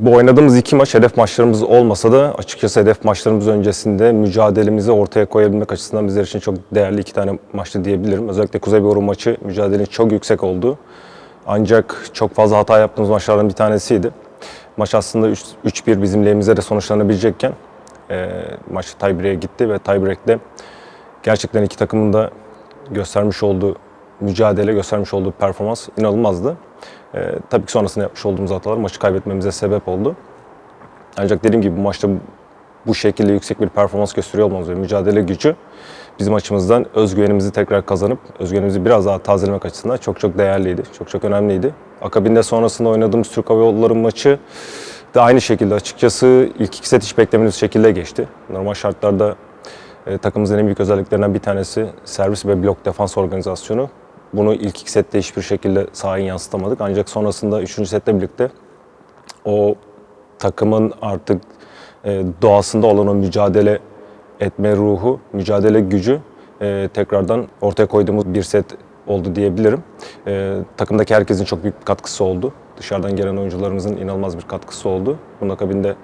Bu oynadığımız iki maç hedef maçlarımız olmasa da açıkçası hedef maçlarımız öncesinde mücadelemizi ortaya koyabilmek açısından bizler için çok değerli iki tane maçtı diyebilirim. Özellikle Kuzey Boru maçı mücadelenin çok yüksek oldu. Ancak çok fazla hata yaptığımız maçlardan bir tanesiydi. Maç aslında 3 3-1 bizim lehimize de sonuçlanabilecekken e, maç tiebreak'e gitti ve tiebreak'te gerçekten iki takımın da göstermiş olduğu mücadele, göstermiş olduğu performans inanılmazdı. Ee, tabii ki sonrasında yapmış olduğumuz hatalar maçı kaybetmemize sebep oldu. Ancak dediğim gibi bu maçta bu şekilde yüksek bir performans gösteriyor olmamız ve mücadele gücü bizim açımızdan özgüvenimizi tekrar kazanıp özgüvenimizi biraz daha tazelemek açısından çok çok değerliydi. Çok çok önemliydi. Akabinde sonrasında oynadığımız Türk Hava Yolları maçı da aynı şekilde açıkçası ilk iki set hiç beklemediğimiz şekilde geçti. Normal şartlarda e, takımımızın en büyük özelliklerinden bir tanesi servis ve blok defans organizasyonu. Bunu ilk iki sette hiçbir şekilde sahaya yansıtamadık. Ancak sonrasında üçüncü sette birlikte o takımın artık e, doğasında olan o mücadele etme ruhu, mücadele gücü e, tekrardan ortaya koyduğumuz bir set oldu diyebilirim. E, takımdaki herkesin çok büyük bir katkısı oldu. Dışarıdan gelen oyuncularımızın inanılmaz bir katkısı oldu. Bunun akabinde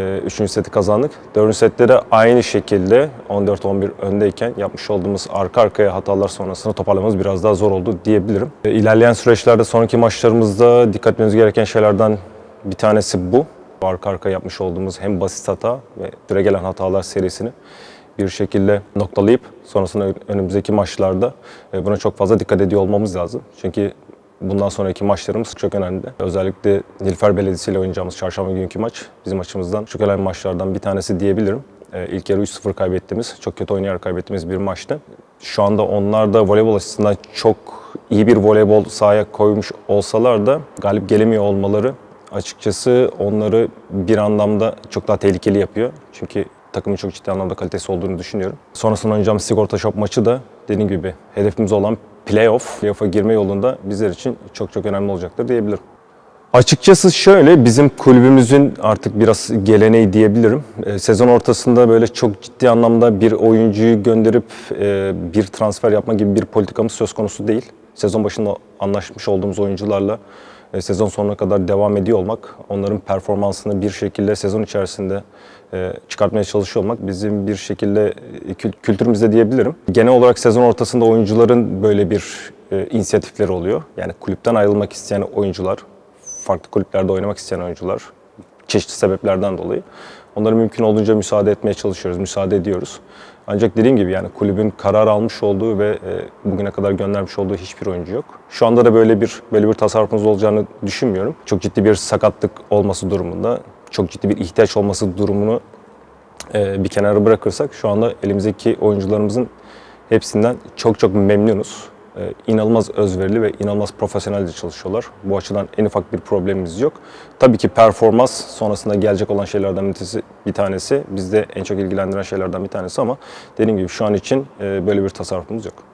üçüncü seti kazandık. Dördüncü sette de aynı şekilde 14-11 öndeyken yapmış olduğumuz arka arkaya hatalar sonrasında toparlamamız biraz daha zor oldu diyebilirim. E, İlerleyen süreçlerde sonraki maçlarımızda dikkat etmemiz gereken şeylerden bir tanesi bu. Arka arka yapmış olduğumuz hem basit hata ve süre gelen hatalar serisini bir şekilde noktalayıp sonrasında önümüzdeki maçlarda e, buna çok fazla dikkat ediyor olmamız lazım. Çünkü bundan sonraki maçlarımız çok önemli. Özellikle Nilüfer Belediyesi ile oynayacağımız çarşamba günkü maç bizim açımızdan çok önemli maçlardan bir tanesi diyebilirim. E, İlk yarı 3-0 kaybettiğimiz, çok kötü oynayarak kaybettiğimiz bir maçtı. Şu anda onlar da voleybol açısından çok iyi bir voleybol sahaya koymuş olsalar da galip gelemiyor olmaları açıkçası onları bir anlamda çok daha tehlikeli yapıyor. Çünkü takımın çok ciddi anlamda kalitesi olduğunu düşünüyorum. Sonrasında oynayacağımız Sigorta Shop maçı da dediğim gibi hedefimiz olan playoff, playoff'a girme yolunda bizler için çok çok önemli olacaktır diyebilirim. Açıkçası şöyle bizim kulübümüzün artık biraz geleneği diyebilirim. E, sezon ortasında böyle çok ciddi anlamda bir oyuncuyu gönderip e, bir transfer yapma gibi bir politikamız söz konusu değil. Sezon başında anlaşmış olduğumuz oyuncularla e, sezon sonuna kadar devam ediyor olmak, onların performansını bir şekilde sezon içerisinde e, çıkartmaya çalışıyor olmak bizim bir şekilde e, kül- kültürümüzde diyebilirim. Genel olarak sezon ortasında oyuncuların böyle bir e, inisiyatifleri oluyor. Yani kulüpten ayrılmak isteyen oyuncular, farklı kulüplerde oynamak isteyen oyuncular çeşitli sebeplerden dolayı onlara mümkün olduğunca müsaade etmeye çalışıyoruz, müsaade ediyoruz. Ancak dediğim gibi yani kulübün karar almış olduğu ve e, bugüne kadar göndermiş olduğu hiçbir oyuncu yok. Şu anda da böyle bir böyle bir tasarrufumuz olacağını düşünmüyorum. Çok ciddi bir sakatlık olması durumunda, çok ciddi bir ihtiyaç olması durumunu e, bir kenara bırakırsak şu anda elimizdeki oyuncularımızın hepsinden çok çok memnunuz. E, inanılmaz özverili ve inanılmaz profesyonelce çalışıyorlar. Bu açıdan en ufak bir problemimiz yok. Tabii ki performans sonrasında gelecek olan şeylerden bir tanesi, bir tanesi bizde en çok ilgilendiren şeylerden bir tanesi ama dediğim gibi şu an için e, böyle bir tasarrufumuz yok.